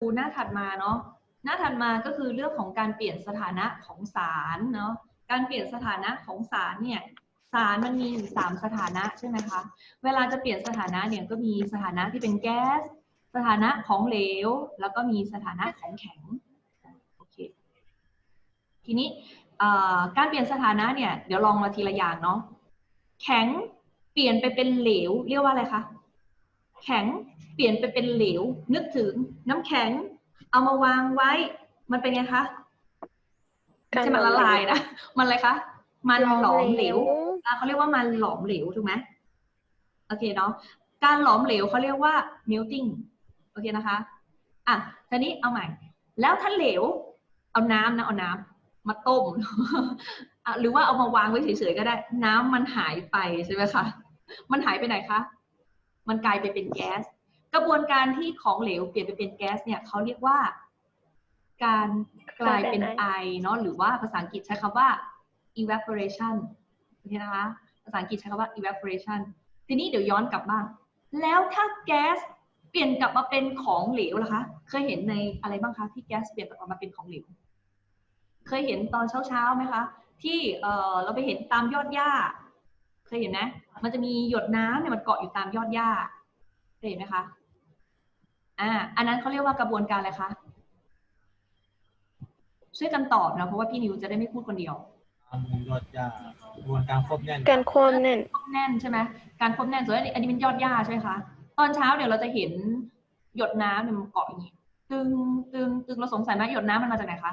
ดูหน้าถัดมาเนาะหน้าถัดมาก็คือเรื่องของการเปลี่ยนสถานะของสารเนาะการเปลี่ยนสถานะของสารเนี่ยสารมันมีอยู่สามสถานะใช่ไหมคะเวลาจะเปลี่ยนสถานะเนี่ยก็มีสถานะที่เป็นแก๊ส สถานะของเหลว แล้วก็มีสถานะของแข็งโอเคทีนี้การเปลี่ยนสถานะเนี่ยเดี๋ยวลองมาทีละอย่างเนาะแข็งเปลี่ยนไปเป็นเหลว เรียกว่าอะไรคะ แข็งเปลี่ยนไปเป็นเหลว นึกถึงน้ำแข็ง เอามาวางไว้ มันเป็นไงคะไม่ใช่มันละลายนะ มันอะไรคะ มันหลอมเหลวเขาเรียกว่ามันหลอมเหลวถูกไหมโอเคเนาะ การหลอมเหลวเขาเรียกว่า melting โอเคนะคะ อะ ทีนี้เอาใหม่ แล้วถ้าเหลว เอาน้ำนะ เอาน้ำมาต้ม หรือว่าเอามาวางไว้เฉยๆก็ได้ น้ำมันหายไปใช่ไหมคะ มันหายไปไหนคะ มันกลายไปเป็นแก๊ส กระบวนการที่ของเหลวเปลี่ยนไปเป็นแก๊สเนี่ยเขาเรียกว่า การกลายเป็นไอเนาะหรือว่าภาษาอังกฤษใช้คำว่า evaporation โอเคนะคะ ภาษาอังกฤษใช้คำว่า evaporation ทีนี้เดี๋ยวย้อนกลับบ้าง แล้วถ้าแก๊สเปลี่ยนกลับมาเป็นของเหลวล่ะคะ เคยเห็นในอะไรบ้างคะที่แก๊สเปลี่ยนกลับมาเป็นของเหลว เคยเห็นตอนเช้าๆไหมคะ ที่เออเราไปเห็นตามยอดหญ้า เคยเห็นไหมมันจะมีหยดน้ำเนี่ยมันเกาะอยู่ตามยอดหญ้าเคยเห็นไหมคะอ่าอันนั้นเขาเรียกว่ากระบวนการอะไรคะช่วยกันตอบนะเพราะว่าพี่นิวจะได้ไม่พูดคนเดียวทำยอดยากระบวนการควบแน่นการควบแน่นควบแน่นใช่ไหมการควบแน่นส่วนอันนี้เป็นยอดหญ้าใช่ไหมคะตอนเช้าเดี๋ยวเราจะเห็นหยดน้ำเนี่ยมันเกาะอย่างนี้ตึงตึงตึงเราสงสัยไหมหยดน้ำมันมาจากไหนคะ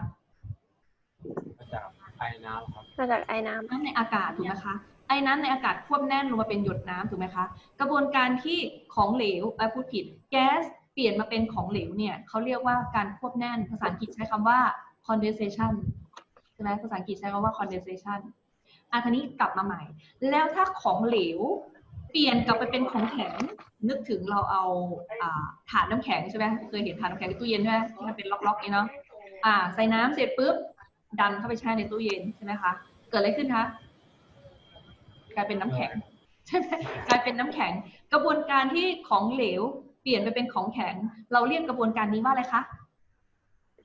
มาจากไอน้ำครับมาจากไอ้น้ำน้ำในอากาศถูกไหมคะ ไอ้น้ำในอากาศควบแน่นลงมาเป็นหยดน้ำถูกไหมคะ กระบวนการที่ของเหลวเอ่อพูดผิด แก๊สเปลี่ยนมาเป็นของเหลวเนี่ยเขาเรียกว่าการควบแน่น ภาษาอังกฤษใช้คำว่า condensation ใช่ไหมภาษาอังกฤษใช้คำว่า condensation อะทีนี้กลับมาใหม่ แล้วถ้าของเหลวเปลี่ยนกลับไปเป็นของแข็ง นึกถึงเราเอาอ่าถาดน้ำแข็งใช่ไหมเคยเห็นถาดน้ำแข็งในตู้เย็นใช่ไหมที่มันเป็นล็อกๆนี้เนาะอ่าใส่น้ำเสร็จปุ๊บดันเข้าไปแช่ในตู้เย็นใช่ไหมคะ เกิดอะไรขึ้นคะ กลายเป็นน้ำแข็งใช่ไหมกลายเป็นน้ำแข็ง กระบวนการที่ของเหลว เปลี่ยนไปเป็นของแข็ง เราเรียกกระบวนการนี้ว่าอะไรคะ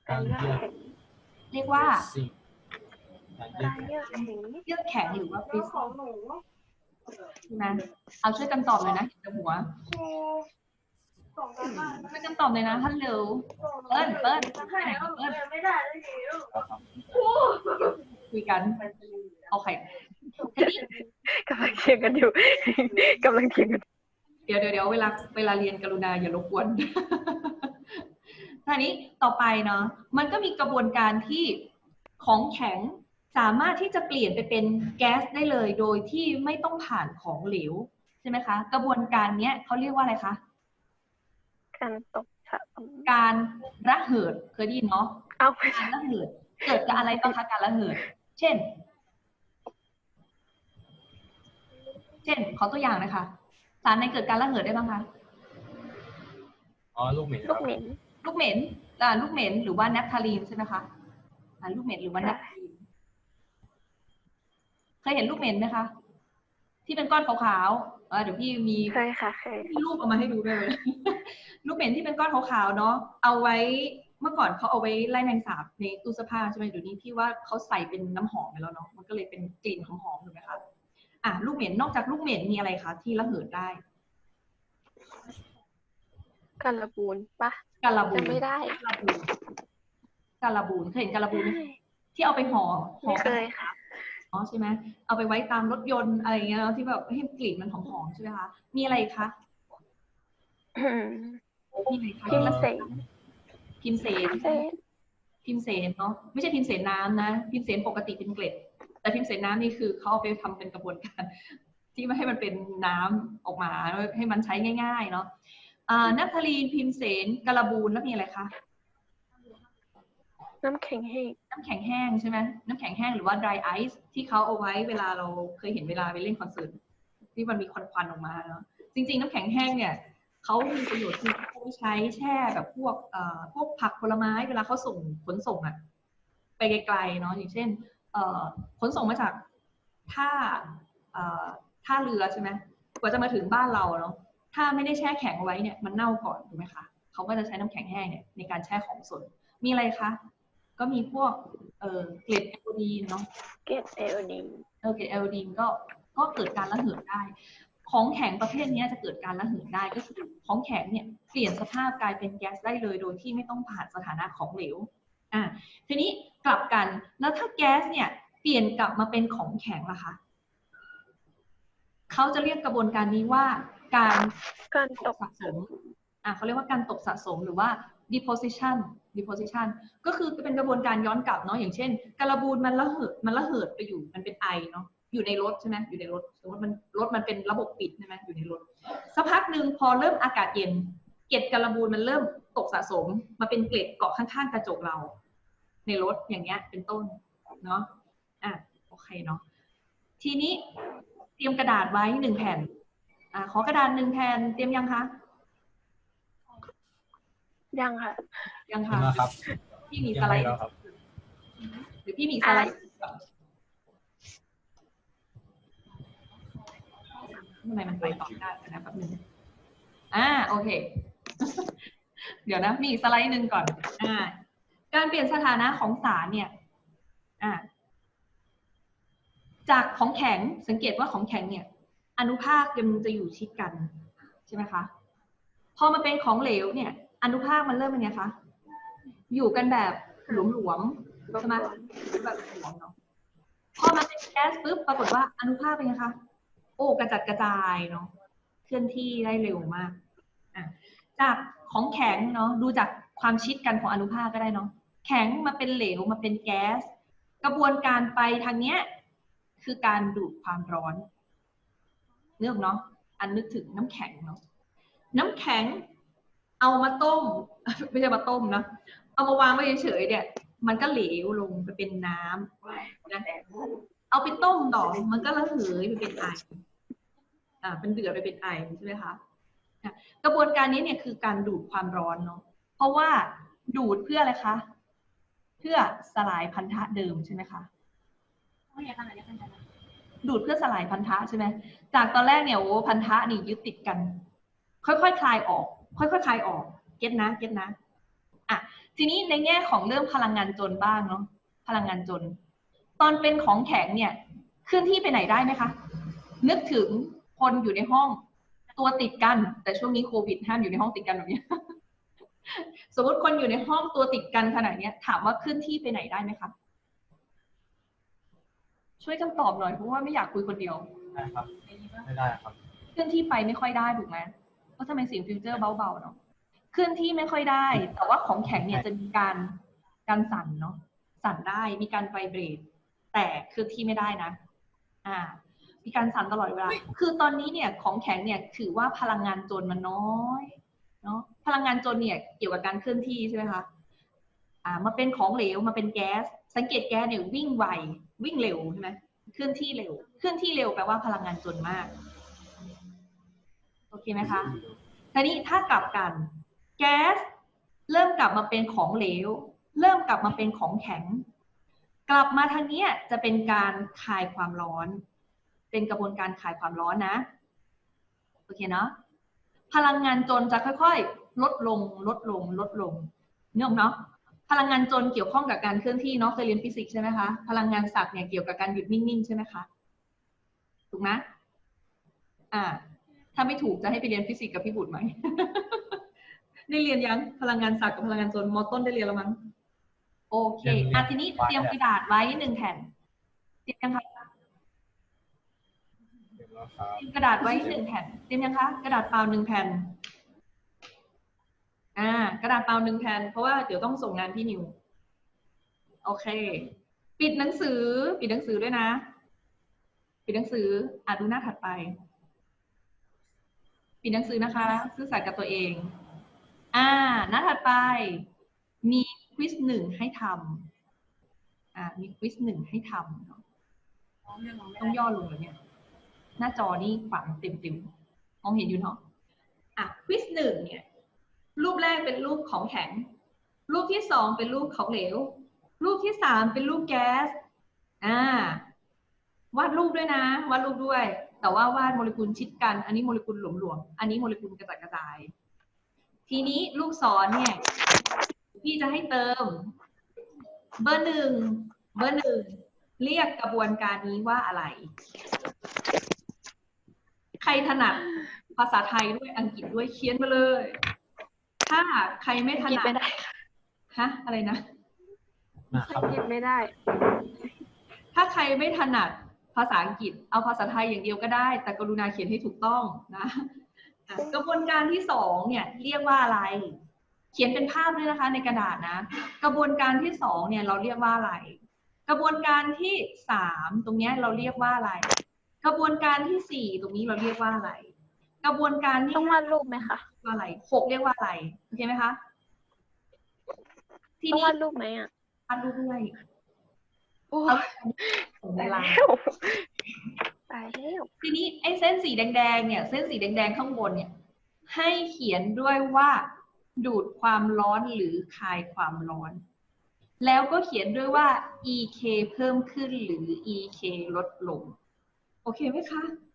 การเยือกเรียกว่าสิ่งการเยือกการเยือกแข็งเยือกแข็งหรือว่าฟรีซของหนูใช่ไหมเอาช่วยกันตอบเลยนะเห็นแต่หัวของกันบ้านช่วยกันตอบเลยนะฮัลโหลเปิ้ลเปิ้ลให้แล้วเปิ้ลไม่ได้เลยหิวคุยกันโอเคทีนี้กำลัง เถียงกันอยู่กำลังเถียงกันเดี๋ยวเดี๋ยวเดี๋ยวเวลาเวลาเรียนกรุณาอย่ารบกวนทีนี้ต่อไปเนาะมันก็มีกระบวนการที่ของแข็งสามารถที่จะเปลี่ยนไปเป็นแก๊สได้เลย โดยที่ไม่ต้องผ่านของเหลวใช่ไหมคะ กระบวนการเนี้ยเขาเรียกว่าอะไรคะการตกฉะการระเหิดเคยได้ยินเนาะเอาไปการระเหิด เกิดจากอะไรบ้างคะการระเหิด เช่น เช่น ขอตัวอย่างนะคะ สารในเกิดการระเหิดได้บ้างคะ อ๋อ ลูกเหม็นคลูรักบเหม็นลูกเหม็นอ่าลูกเหม็นหรือว่าแนปทาลีนใช่ไหมคะอ่าลูกเหม็นหรือว่าแนปทาลีน เคยเห็นลูกเหม็นไหมคะ ที่เป็นก้อนขาวๆอ่าเดี๋ยวพี่มี เคยค่ะเคย มีรูปเอามาให้ดูด้วยเลยลูกเหม็นที่เป็นก้อนขาวๆเนาะ เอาไว้เมื่อก่อนเขาเอาไว้ไล่แมงสาบในตู้เสื้อผ้าใช่ไหมเดี๋ยวนี้พี่ว่าเขาใส่เป็นน้ำหอมไปแล้วเนาะ มันก็เลยเป็นกลิ่นหอมๆถูกไหมคะ อะลูกเหม็นนอกจากลูกเหม็นมีอะไรคะที่ระเหิดได้การระบูนปะการะบูนจำไม่ได้การะบูนการะบูนเคยเห็นการะบูนไหมที่เอาไปห่อห่อไม่เคยค่ะอ๋อใช่ไหมเอาไปไว้ตามรถยนต์อะไรอย่างเงี้ยเนอะที่แบบให้กลิ่นมันหอมๆใช่ไหมคะมีอะไรอีกคะอืมมีอะไรคะพิมเสนพิมเสนเซนพิมเสนเนาะไม่ใช่พิมเสนน้ำนะพิมเสนปกติเป็นเกล็ด แต่พิมเสนน้ำนี่คือเขาเอาไปทำเป็นกระบวนการ ที่ไม่ให้มันเป็นน้ำออกมาให้มันใช้ง่าย ๆ เนาะอ่านัฟทาลีนพิมเสนการะบูนแล้วมีอะไรคะน้ำแข็งแห้ง น้ำแข็งแห้งใช่ไหมน้ำแข็งแห้งหรือว่า dry ice ที่เขาเอาไว้เวลาเราเคยเห็นเวลาไปเล่นคอนเสิร์ตที่มันมีควันๆออกมาเนาะจริง ๆ น้ำแข็งแห้งเนี่ยเขามีประโยชน์คือเขาใช้แช่แบบพวกเอ่อพวกผักผลไม้เวลาเขาส่งขนส่งอะไปไกลๆเนาะอย่างเช่นเอ่อ ขนส่งมาจากท่าเอ่อท่าเรือใช่ไหมกว่าจะมาถึงบ้านเราเนาะถ้าไม่ได้แช่แข็งเอาไว้เนี่ยมันเน่าก่อนถูกไหมคะเขาเขาก็จะใช้น้ำแข็งแห้งเนี่ยในการแช่ของสดมีอะไรคะก็มีพวกเอ่อเกล็ดไอโอดีนเนาะเกตเอลดีเออเกล็ดไอโอดีนก็ก็เกิดการระเหยได้ ของแข็งประเภทเนี้ยจะเกิดการระเหยได้ก็คือของแข็งเนี่ยเปลี่ยนสภาพกลายเป็นแก๊สได้เลยโดยที่ไม่ต้องผ่านสถานะของเหลวอะทีนี้ กลับกัน แล้วถ้าแก๊สเนี่ยเปลี่ยนกลับมาเป็นของแข็งล่ะคะเขาจะเรียกกระบวนการนี้ว่าการการตกสะสมอะเขาเรียกว่าการตกสะสมหรือว่า deposition deposition ก็คือเป็นกระบวนการย้อนกลับเนาะอย่างเช่นการบูนมันระเหิดมันระเหิดไปอยู่มันเป็นไอเนาะอยู่ในรถใช่ไหมอยู่ในรถสมมติมันรถมันเป็นระบบปิดใช่ไหมอยู่ในรถสักพักหนึ่งพอเริ่มอากาศเย็น เกล็ดการบูนมันเริ่มตกสะสมมาเป็นเกล็ดเกาะข้างๆกระจกเรา ในรถอย่างเงี้ยเป็นต้นเนาะอะโอเคเนาะทีนี้เตรียมกระดาษไว้หนึ่งแผ่นอ่าขอกระดาษหนึ่งแผ่นเตรียมยังคะยังค่ะ ยังเห็นค่ะไหมครับพี่มีเตรียสมไลไว้ด์แล้วครับหรือพี่มีสไลด์ทำไมมันไปต่อไม่ได้เดี๋ยวนะแป๊บนึงอ่าโอเค เดี๋ยวนะมีอีกสไลด์หนึ่งก่อน อ่า การเปลี่ยนสถานะของสารเนี่ยจากของแข็งสังเกตว่าของแข็งเนี่ย อนุภาคมันจะอยู่ชิดกันใช่ไหมคะพอมาเป็นของเหลวเนี่ย อนุภาคมันเริ่มเป็นไงคะอยู่กันแบบหลวมๆใช่ไหมแบบหลวมเนาะพอมาเป็นแก๊สปุ๊บปรากฏว่าอนุภาคเป็นไงคะโอ้กระจัดกระจายเนาะเคลื่อนที่ได้เร็วมากจากของแข็งเนาะดูจากความชิดกันของอนุภาคก็ได้เนาะ แข็งมาเป็นเหลวมาเป็นแก๊ส กระบวนการไปทางเนี้ยคือการดูดความร้อนเนื่อเนาะอันนึกถึงน้ำแข็งเนาะน้ำแข็งเอามาต้ม ไม่ใช่มาต้มนะเอามาวางไว้เฉยๆเนี่ย มันก็เหลวลงไปเป็นน้ำนะเอาไปต้มต่อมันก็ระเหยไปเป็นไออ่าเป็นเดือดไปเป็นไอใช่ไหมคะกระบวนการนี้เนี่ยคือการดูดความร้อนเนาะเพราะว่าดูดเพื่ออะไรคะ เพื่อสลายพันธะเดิมใช่ไหมคะดูดเพื่อสลายพันธะใช่ไหมจากตอนแรกเนี่ยโอ้พันธะนี่ยึดติดกัน ค่อยๆคลายออก ค่อยๆคลายออก เก็ตนะเก็ตนะอะทีนี้ในแง่ของเรื่องพลังงานจนบ้างเนาะพลังงานจน ตอนเป็นของแข็งเนี่ยเคลื่อนที่ไปไหนได้ไหมคะ นึกถึงคนอยู่ในห้อง ตัวติดกัน แต่ช่วงนี้โควิดห้ามอยู่ในห้องติดกันแบบเนี้ย สมมติคนอยู่ในห้องตัวติดกันขนาดเนี้ยถามว่าเคลื่อนที่ไปไหนได้ไหมคะ ช่วยกันตอบหน่อยเพราะว่าไม่อยากคุยคนเดียวได้ครับ ไม่ได้ครับเคลื่อนที่ไปไม่ค่อยได้ถูกไหมเพราะทำไมเสียงฟิวเจอร์เบาๆเนาะเคลื่อนที่ไม่ค่อยได้ แต่ว่าของแข็งเนี่ยจะมีการการสั่นเนาะสั่นได้มีการไวเบรดแต่เคลื่อนที่ไม่ได้นะ อ่า มีการสั่นตลอดเวลาคือตอนนี้เนี่ยของแข็งเนี่ยถือว่าพลังงานจนมันน้อย เนาะพลังงานจนเนี่ยเกี่ยวกับการเคลื่อนที่ใช่ไหมคะอ่ามาเป็นของเหลวมาเป็นแก๊ส สังเกตแก๊สเนี่ยวิ่งไววิ่งเร็วใช่ไหมเคลื่อนที่เร็ว เคลื่อนที่เร็วแปลว่าพลังงานจนมากโอเคไหมคะทีนี้ถ้ากลับกัน แก๊สเริ่มกลับมาเป็นของเหลว เริ่มกลับมาเป็นของแข็ง กลับมาทางนี้จะเป็นการคายความร้อน เป็นกระบวนการคายความร้อนนะ โอเคเนาะ พลังงานจนจะค่อยๆ ลดลงลดลงลดลงเนื่องเนาะพลังงานจนเกี่ยวข้องกับการเคลื่อนที่เนาะเคยเรียนฟิสิกส์ใช่ไหมคะพลังงานศักย์เนี่ยเกี่ยวกับการหยุดนิ่งๆใช่ไหมคะถูกไหมอ่า ถ้าไม่ถูกจะให้ไปเรียนฟิสิกส์กับพี่บุตรไหมได้เรียนยังพลังงานศักดิ์กับพลังงานจนมอต้นได้เรียนแล้วมั้งโอเคเรียนเรียนอะทีนี้เตรียมกระดาษไว้หนึ่งแผ่นเตรียมยังคะเตรียม แล้วครับเตรียมกระดาษไว้หนึ่งแผ่นเตรียมยังคะ กระดาษเปล่าหนึ่งแผ่น อ่า กระดาษเปล่าหนึ่งแผ่น เพราะว่าเดี๋ยวต้องส่งงานพี่นิว โอเค ปิดหนังสือ ปิดหนังสือด้วยนะ ปิดหนังสือ อะดูหน้าถัดไป ปิดหนังสือนะคะ ซื่อสัตย์กับตัวเอง อ่า หน้าถัดไป มีควิสหนึ่งให้ทำอ่า มีควิสหนึ่งให้ทำเนาะต้องย่อลงเหรอเนี่ย หน้าจอนี่ฝังเต็มๆมองเห็นอยู่เนาะอะควิสหนึ่งเนี่ย รูปแรกเป็นรูปของแข็ง รูปที่สองเป็นรูปของเหลว รูปที่สามเป็นรูปแก๊สอ่าวาดรูปด้วยนะวาดรูปด้วย แต่ว่าวาดโมเลกุลชิดกัน อันนี้โมเลกุลหลวมๆอันนี้โมเลกุลกระจัดกระจาย ทีนี้ลูกศรเนี่ยพี่จะให้เติม เบอร์หนึ่งเบอร์หนึ่งเรียกกระบวนการนี้ว่าอะไร ใครถนัดภาษาไทยด้วยอังกฤษด้วยเขียนมาเลย ถ้าใครไม่ถคิดนัดไม่ได้ฮะอะไรนะนะครับคิดไม่ได้ ถ้าใครไม่ถนัดภาษาอังกฤษ เอาภาษาไทยอย่างเดียวก็ได้ แต่กรุณาเขียนให้ถูกต้องนะอะกระบวนการที่สองเนี่ย เรียกว่าอะไร เขียนเป็นภาพด้วยนะคะ ในกระดาษนะ กระบวนการที่สองเนี่ยเราเรียกว่าอะไร กระบวนการที่สามตรงเนี้ยเราเรียกว่าอะไร กระบวนการที่สี่ตรงนี้เราเรียกว่าอะไร กระบวนการที่ต้องวาดรูปไหมคะว่าอะไรหกเรียกว่าอะไรโอเคไหมคะทีต้องนี้วาดรูปไหมอะวาดรูปด้วยโอ้เอายของเวตายลา แล้วตายแล้วทีนี้ไอ้เส้นสีแดงๆเนี่ย เส้นสีแดงๆข้างบนเนี่ย ให้เขียนด้วยว่า ดูดความร้อนหรือคายความร้อน แล้วก็เขียนด้วยว่า EK เพิ่มขึ้นหรือ EK ลดลง โอเคไหมคะ